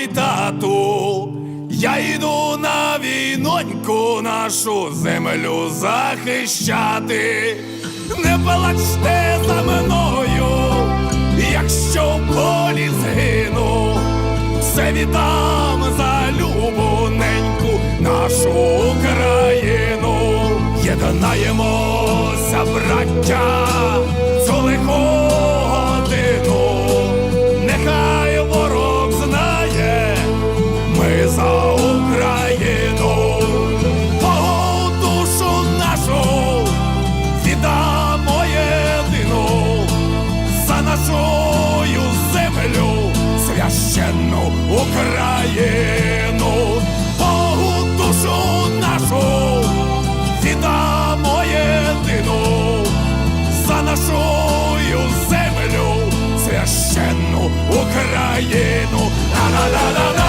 ой тату, я йду на війноньку нашу землю захищати, не плачте за мною, якщо в полі згину, все віддам за любу неньку нашу Україну, єднаємося, браття. Україну, Богу душу нашу, віддамо єдину за нашу землю священну Україну. Ла-ла-ла-ла-ла.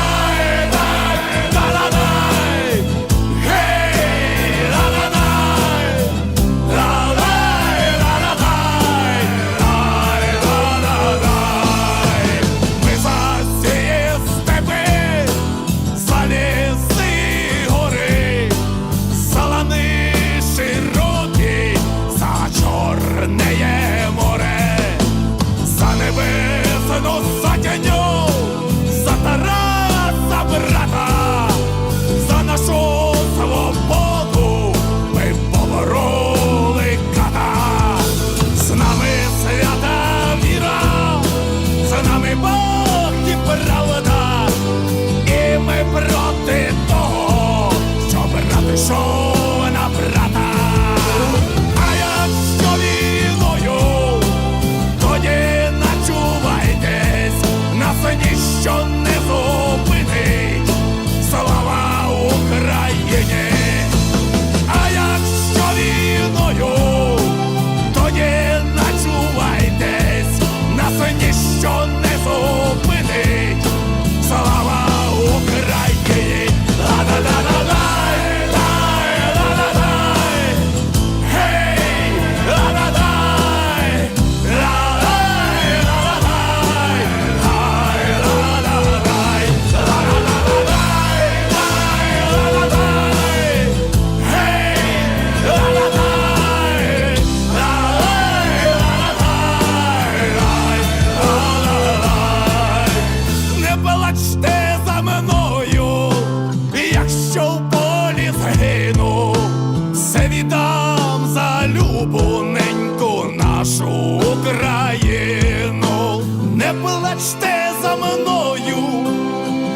віддам за любоненьку нашу Україну, не плачте за мною,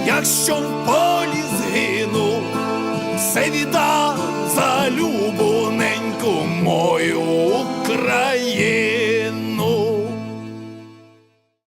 якщо в полі згину, все віда за любу.